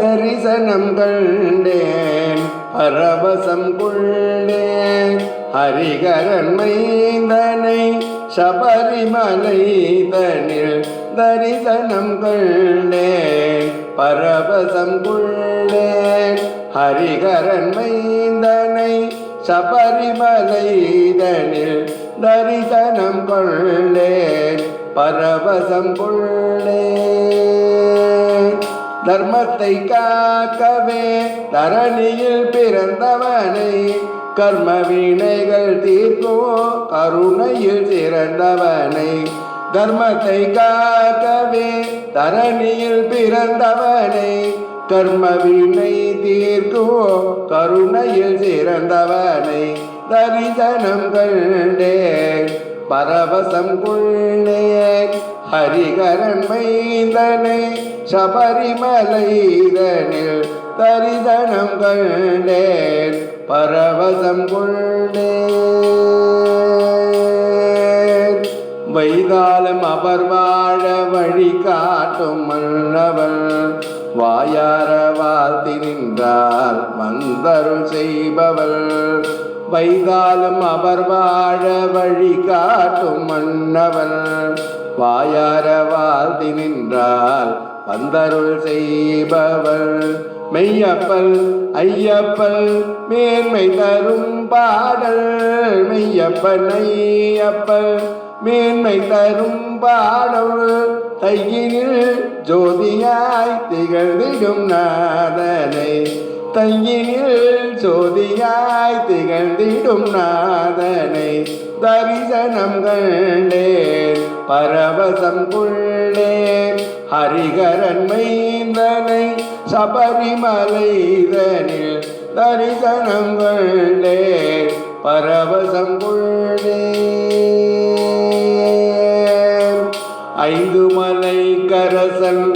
தரிசனம் கண்டேன் பரவசம் கொண்டேன். ஹரிகரன் மைந்தனை சபரிமலை தனில் தரிசனம் கண்டேன். பரவசம் கொண்டேன் ஹரிகரன் மைந்தனை சபரிமலை தனில் தரிசனம் கொள்ளேன் பரவசம் கொள்ளேன் தர்மத்தை காக்கவே தரணியில் பிறந்தவனை. கர்ம வினைகள் தீர்க்கோ கருணையில் சிறந்தவனை. தர்மத்தை காக்கவே தரணியில் பிறந்தவனை. கர்ம வினை தீர்க்கோ கருணையில் சிறந்தவனை. தரிசனம் கண்டேன். பரவசம் கொள்ளேன் ஹரிகரன் மைந்தனை சபரிமலைதனில் தரிதனம் கண்டேன். பரவசம் கொண்டேன் வைதாலம் அவர் வாழ வழி காட்டும் மன்னவன் வாயார வாழ்த்தி நின்றார் வந்தருள் செய்பவள். வைதாலும் அவர் வாழ வழி காட்டும் மன்னவன். வாயார வாழ்த்தி நின்றால் வந்தருள் செய்பவள். மெய்யப்பல் ஐயப்பல் மேன்மை தரும் பாடல். மெய்யப்பன் ஐயப்பல் மேன்மை தரும் பாடல். தையினில் ஜோதியாய் திகழ்ந்திடும் நாதனை. தையினில் சோதியாய் திகழ்ந்திடும் நாதனை தரிசனம் கண்டேன். பரவசம் கொள்ளேன் ஹரிகரன் மைந்தனை சபரிமலைதனில் தரிசனம் கொள்ளேன் பரவசம் கொள்ளேன் ஐந்து மலை கரசன்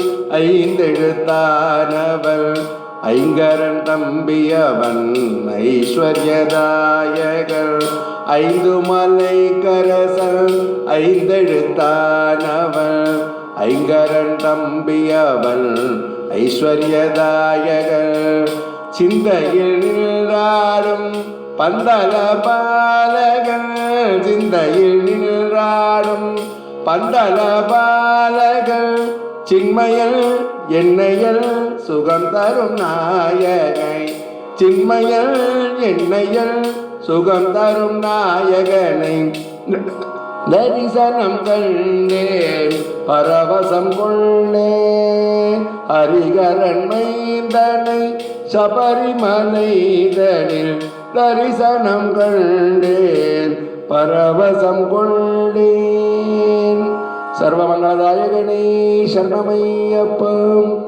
ஐந்தெழுத்தானவள் ஐங்கரன் தம்பியவன் ஐஸ்வர்யதாயகர் ஐந்து மலை கரசன் ஐந்தெழுத்தானவன். ஐங்கரன் தம்பியவன் ஐஸ்வர்யதாயகர் சிந்தையில் நின்றாடும் பந்தல பாலகன் சிந்தையில் நின்றாடும் பந்தல பாலகன் சின்மயல் என்னையல் சுகம் தரும் நாயகை சின்மயல் என்னையல் சுகம் தரும் நாயகனை. தரிசனம் கண்டேன் பரவசம் கொள்ளேன் ஹரிகரன் மைந்தனை சபரிமலைதனில் தரிசனம் கண்டேன் பரவசம் கொண்டேன். சர்வமங்களதாயகனே சரணமையப்பம்.